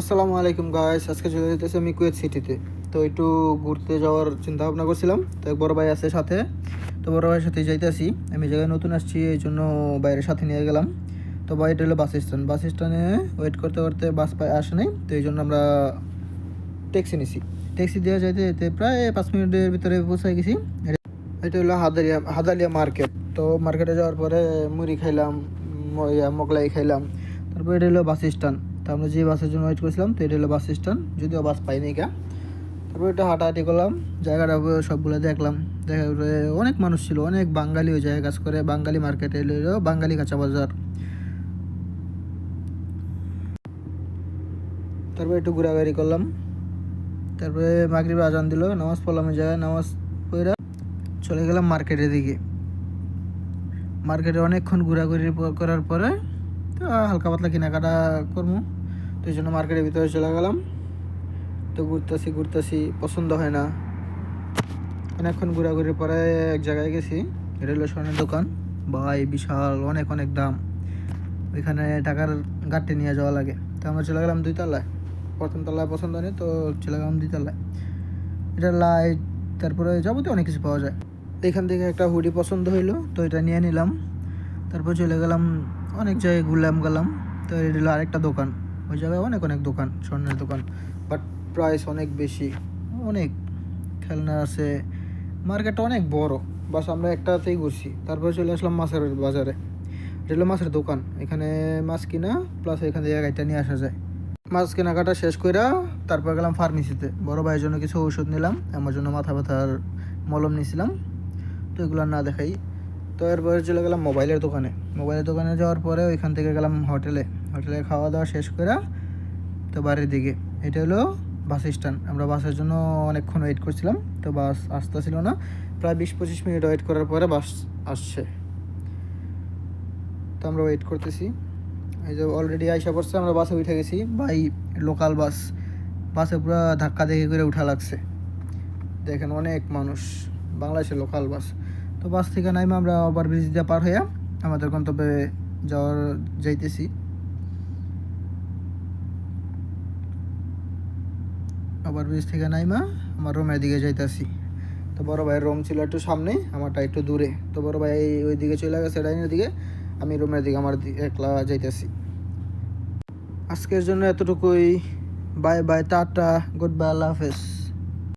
আসসালামু আলাইকুম গাইস আজকে চলে যেতেছি আমি কুয়েত সিটিতে তো। একটু ঘুরতে যাওয়ার চিন্তা ভাবনা করছিলাম। তো এক বড় ভাই আছে সাথে। তো বড় ভাইয়ের সাথে যাইতেছি। আমি জায়গায় নতুন আসছি, এই জন্য বাইরের সাথে নিয়ে গেলাম। তো এটা হলো বাস স্ট্যান্ড। বাস স্ট্যান্ডে ওয়েট করতে করতে বাস পায়, আসে নাই। তো এই জন্য আমরা ট্যাক্সি নিছি। ট্যাক্সি দেওয়া যাইতে যেতে প্রায় পাঁচ মিনিটের ভিতরে পৌঁছায় গেছি। এটা হলো হাদালিয়া হাদালিয়া মার্কেট তো মার্কেটে যাওয়ার পরে মুড়ি খাইলাম মোগলাই খাইলাম। তারপর এটা হলো বাস স্ট্যান্ড। তো আমরা যে বাসের জন্য ওয়েট করছিলাম, তো এটা হলো বাস স্ট্যান্ড যদিও বাস পাইনি গা তারপর এটা হাঁটাহাঁটি করলাম, জায়গাটা সবগুলো দেখলাম। পরে অনেক মানুষ ছিল, অনেক বাঙালি ওই জায়গায় কাজ করে, বাঙালি মার্কেটে এলো, বাঙালি কাঁচা বাজার। তারপরে একটু ঘোরাঘুরি করলাম। তারপরে মাগরিবে আজান দিল, নামাজ পড়লাম ওই জায়গায়, নামাজ পড়া চলে গেলাম মার্কেটের দিকে। মার্কেটে অনেকক্ষণ ঘোরাঘুরি করার পরে, তো হালকা পাতলা কেনাকাটা করব। তো এই জন্য মার্কেটের ভিতরে চলে গেলাম। তো ঘুরতেছি ঘুরতেছি, পছন্দ হয় না। অনেকক্ষণ ঘোরাঘুরির পরে এক জায়গায় গেছি স্বর্ণের দোকান। ভাই, বিশাল, অনেক অনেক দাম। ওইখানে টাকার গাঁটে নিয়ে যাওয়া লাগে। তো আমরা চলে গেলাম দুই তলায় প্রথম তলায় পছন্দ হয়নি, তো চলে গেলাম দুই তলায় এটা লাইট তারপরে যাবতীয় অনেক কিছু পাওয়া যায়। এখান থেকে একটা হুডি পছন্দ হইল, তো এটা নিয়ে নিলাম। তারপর চলে গেলাম, অনেক জায়গায় ঘুরলাম, গেলাম। তো এটা হলো আরেকটা দোকান। ওই জায়গায় অনেক অনেক দোকান, স্বর্ণের দোকান। বাট প্রাইস অনেক বেশি, অনেক। খেলনা আছে মার্কেটটা অনেক বড়। বাস আমরা একটাতেই ঘুরছি। তারপরে চলে আসলাম মাছের বাজারে। হলো মাছের দোকান। এখানে মাছ কিনা প্লাস এখান থেকে গাড়িটা নিয়ে আসা যায়। মাছ কেনাকাটা শেষ কইরা তারপর গেলাম ফার্মেসিতে। বড় ভাইয়ের জন্য কিছু ওষুধ নিলাম। আমার জন্য মাথা ব্যথার মলম নিয়েছিলাম তো এগুলো না দেখাই তো এরপরে চলে গেলাম মোবাইলের দোকানে। মোবাইলের দোকানে যাওয়ার পরে ওইখান থেকে গেলাম হোটেলে। হোটেলে খাওয়া দাওয়া শেষ করে তো বাড়ির দিকে। এটা হলো বাস স্ট্যান্ড। আমরা বাসের জন্য অনেকক্ষণ ওয়েট করছিলাম। তো বাস আসতেছিল না। প্রায় বিশ পঁচিশ মিনিট ওয়েট করার পরে বাস আসছে। তো আমরা ওয়েট করতেছি। এই যে অলরেডি আইসা পড়ছে, আমরা বাসে উঠে গেছি। By local bus. বাসে পুরো ধাক্কা দেখে করে উঠা লাগছে। দেখেন অনেক মানুষ। বাংলাদেশের লোকাল বাস। তো বাস থেকে নাইমে আমরা ওভার ব্রিজ দিয়ে পার হইয়া আমাদের গন্তব্যে যাওয়ার যাইতেছি। ওভার ব্রিজ থেকে নাইমা আমার রুমের দিকে যাইতেছি। তো বড় ভাইয়ের রুম ছিল একটু সামনে, আমারটা একটু দূরে। তো বড় ভাই ওই দিকে চলে গেছে, ডাইনের দিকে। আমি রুমের দিকে আমার একলা যাইতেছি। আজকের জন্য এতটুকুই। Bye bye, tata, good bye, আল্লাহ হাফেজ।